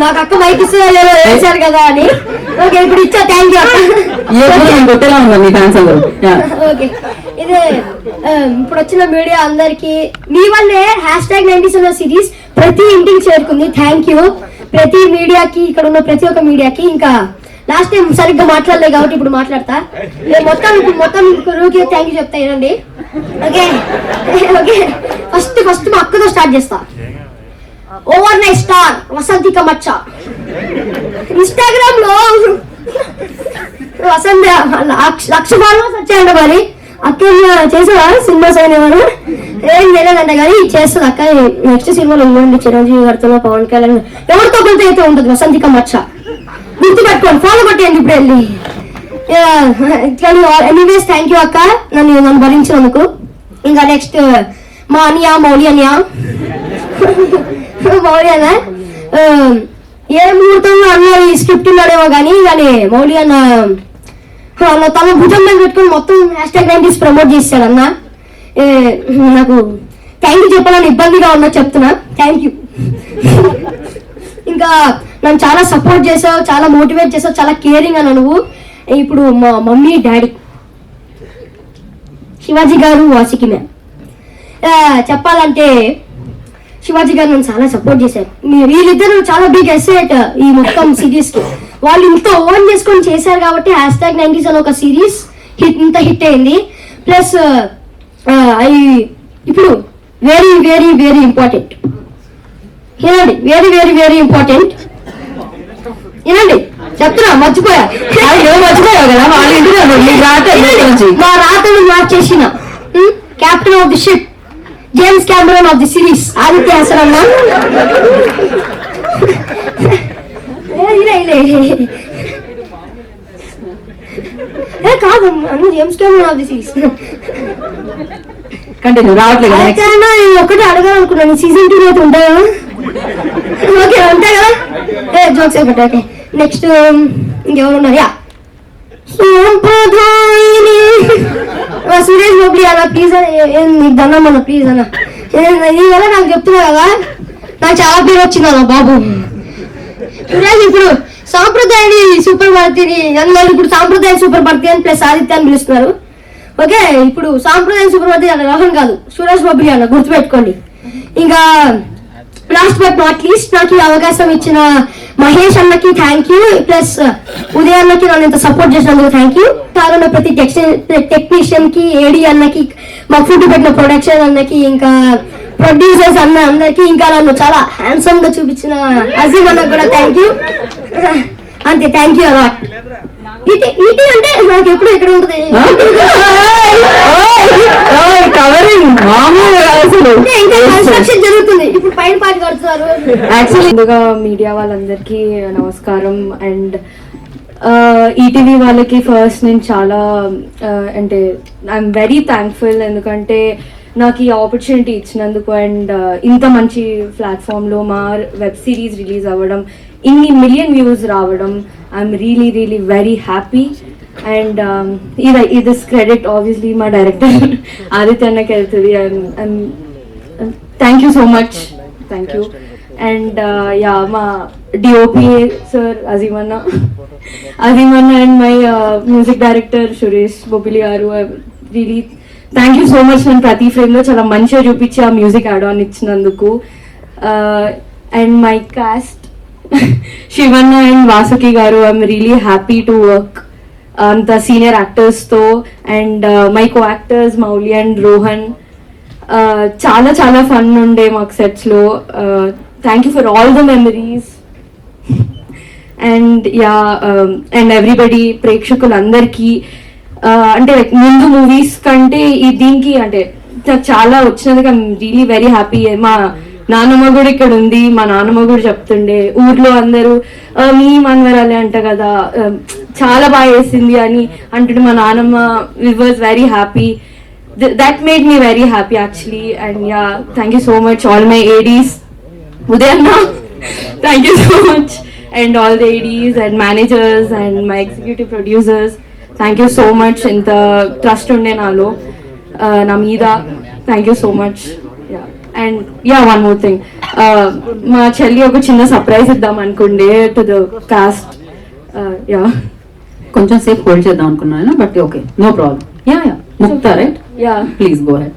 నాకు అక్క మైక్ ఇస్తే వేశారు కదా అని. ఓకే ఇప్పుడు ఇచ్చా థ్యాంక్ యూ అక్క. కొట్టేలా మీ ఫ్యాన్స్ అందరూ. ఓకే ఇది ఆ, ఇప్పుడు వచ్చిన మీడియా అందరికి మీ వల్లే హ్యాష్ ట్యాగ్ నైన్టీస్ ఉన్న సిరీస్ ప్రతి ఇంటికి చేరుకుంది. థ్యాంక్ యూ ప్రతి మీడియాకి ఇక్కడ ఉన్న ప్రతి ఒక్క మీడియాకి. ఇంకా లాస్ట్ టైం సరిగ్గా మాట్లాడలేదు కాబట్టి ఇప్పుడు మాట్లాడతా. నేను మొత్తం ఇప్పుడు మొత్తం రూకి థ్యాంక్ యూ చెప్తా వినండి. ఓకే ఓకే ఫస్ట్ ఫస్ట్ మా అక్కతో స్టార్ట్ చేస్తా. ఓవర్ నైట్ స్టార్ వసంతి కమచ్చ ఇన్స్టాగ్రామ్లో వసంత లక్ష- ఫాలోవర్స్ వచ్చాయంట మరి. అక్క చేసావా సినిమా సైన్ ఏమన్నా ఏం తెలియదంట కానీ చేస్తుంది అక్క నెక్స్ట్ సినిమాలో ఉండండి. చిరంజీవి గారితో పవన్ కళ్యాణ్ ఎవరితో కొంత అయితే ఉంటుంది వసంతిక మచ్చ గుర్తు పెట్టుకోండి ఫాలో కొట్టేయండి ఇప్పుడు వెళ్ళి. ఎనీవేస్ థ్యాంక్ యూ అక్క. నన్ను నన్ను భరించినందుకు. ఇంకా నెక్స్ట్ మా అనియా మౌలి అనియా. మౌలి అన్న ఏ ముహూర్తంలో అన్నారు ఈ స్క్రిప్ట్ ఉన్నాడేమో కానీ కానీ మౌలి అన్న వాళ్ళ తన భుజం మీద పెట్టుకుని మొత్తం హ్యాష్ ట్యాగ్ నైన్టీస్ ప్రమోట్ చేశాడు అన్న. ఏ, నాకు థ్యాంక్ యూ చెప్పాలని ఇబ్బందిగా ఉన్నా చెప్తున్నా. థ్యాంక్ యూ ఇంకా నన్ను చాలా సపోర్ట్ చేసావు చాలా మోటివేట్ చేసావు చాలా కేరింగ్ అన్న నువ్వు. ఇప్పుడు మా మమ్మీ డాడీ. శివాజీ గారు వాసికి మ్యామ్. చెప్పాలంటే శివాజీ గారు నన్ను చాలా సపోర్ట్ చేశారు. వీళ్ళిద్దరు చాలా బిగ్ అసెట్ ఈ మొత్తం సిరీస్కి. వాళ్ళు ఇంత ఓన్ చేసుకొని చేశారు కాబట్టి హ్యాష్ ట్యాగ్ నైన్టీస్ అని ఒక సిరీస్ హిట్ ఇంత హిట్ అయింది. ప్లస్ అవి ఇప్పుడు వెరీ వెరీ వెరీ ఇంపార్టెంట్ వినండి. వెరీ వెరీ వెరీ ఇంపార్టెంట్ వినండి. చెప్తున్నా మర్చిపోయా. మర్చిపోయావు కదా. మా రాతను మార్చేసిన captain of the ship James Cameron of the series కాదు James Cameron of the continue రావట్లేదు అన్న నేను ఒకటి అడగాలనుకున్నాను సీజన్ టూ అయితే ఉంటాయా ఓకే ఉంటాయి కదా ఏ జోక్స్ ఒకటి ఓకే నెక్స్ట్ ఇంకెవరు ఉన్నారు యా సురేష్ బాబు అన్న ప్లీజ్ నీకు అన్న ప్లీజ్ అన్న ఇవాళ వల్ల నాకు చెప్తున్నా కదా నాకు చాలా పేరు వచ్చింది అన్న బాబు. సురేష్ ఇప్పుడు సాంప్రదాయని సూపర్ భారతిని అందరూ ఇప్పుడు సాంప్రదాయ సూపర్ భారతి అని ప్లస్ ఆదిత్య అని పిలుస్తున్నారు. ఓకే ఇప్పుడు సాంప్రదాయ సూపర్ భారతి అన్న రోహన్ కాదు. సురేష్ బాబు అన్న గుర్తుపెట్టుకోండి. ఇంకా లాస్ట్ బట్ నాట్ లీస్ట్ నాకు ఈ అవకాశం ఇచ్చిన మహేష్ అన్నకి థ్యాంక్ యూ ప్లస్ ఉదయ్ అన్నకి నన్ను ఇంత సపోర్ట్ చేసినందుకు థ్యాంక్ యూ కారున్న ప్రతి టెక్నీషియన్కి ఏడి అన్నకి మా ఫుడ్ పెట్టిన ప్రొడక్షన్ అన్నకి ఇంకా ప్రొడ్యూసర్స్ అన్న అందరికి ఇంకా నన్ను చాలా హ్యాండ్సమ్గా చూపించిన అజీమ్ అన్నకు కూడా థ్యాంక్ యూ అంతే థ్యాంక్ యూ అలాట్ ఇటీ ఇటీ అంటే నాకు ఎప్పుడు ఎక్కడ ఉంటుంది? కవరింగ్ మామూలుగా అసలు అంటే ఇంకా కన్స్ట్రక్షన్ జరుగుతుంది. ఇప్పుడు పైన యాక్చువల్లీ ముందుగా మీడియా వాళ్ళందరికీ నమస్కారం. అండ్ ఈటీవీ వాళ్ళకి ఫస్ట్ నేను చాలా అంటే ఐఎమ్ వెరీ థ్యాంక్ఫుల్ ఎందుకంటే నాకు ఈ ఆపర్చునిటీ ఇచ్చినందుకు అండ్ ఇంత మంచి ప్లాట్ఫామ్లో మా వెబ్ సిరీస్ రిలీజ్ అవ్వడం ఇన్ని మిలియన్ వ్యూస్ రావడం I'm really really very happy and ఇది ఇది క్రెడిట్ ఆబ్వియస్లీ మా డైరెక్టర్ ఆదిత్య అన్నకి వెళ్తుంది. I'm thank you so much thank you and yeah మా డిఓపి సార్ అజీమన్న అజీమన్న and my music director Suresh Bobbili garu really thank you so much నేను ప్రతి ఫ్రేమ్లో చాలా మంచిగా చూపించి ఆ మ్యూజిక్ యాడ్ ఆన్ ఇచ్చినందుకు. And my cast Shivanna and Vasuki garu I'm really happy to work అంత senior యాక్టర్స్తో and my co actors Mouli and Rohan uh, చాలా చాలా ఫన్ ఉండే మాకు సెట్స్లో. Thank you for all the memories and yeah and everybody ప్రేక్షకులందరికీ అంటే ముందు movies కంటే ఈ దీనికి అంటే నాకు చాలా వచ్చినందుకు ఐమ్ రియలీ వెరీ హ్యాపీ మా నాన్నమ్మ కూడా ఇక్కడ ఉంది. మా నాన్నమ్మ కూడా చెప్తుండే ఊర్లో అందరూ మీ మనవరాలే అంట కదా చాలా బాగా వేసింది అని. అంటుండే మా నాన్నమ్మ was very happy that made me very happy actually and yeah thank you so much all my ads udayanna thank you so much and all the ads and managers and my executive producers thank you so much ఇంత trust ఉండే నాలో uh, నా మీద thank you so much and yeah one more thing మా చెల్లి ఒక చిన్న surprise ఇద్దాం అనుకుండే టు ద కాస్ట్ యా కొంచెం సేపు హోల్డ్ చేద్దాం అనుకున్నాను but okay no problem yeah yeah Mukta right yeah please go head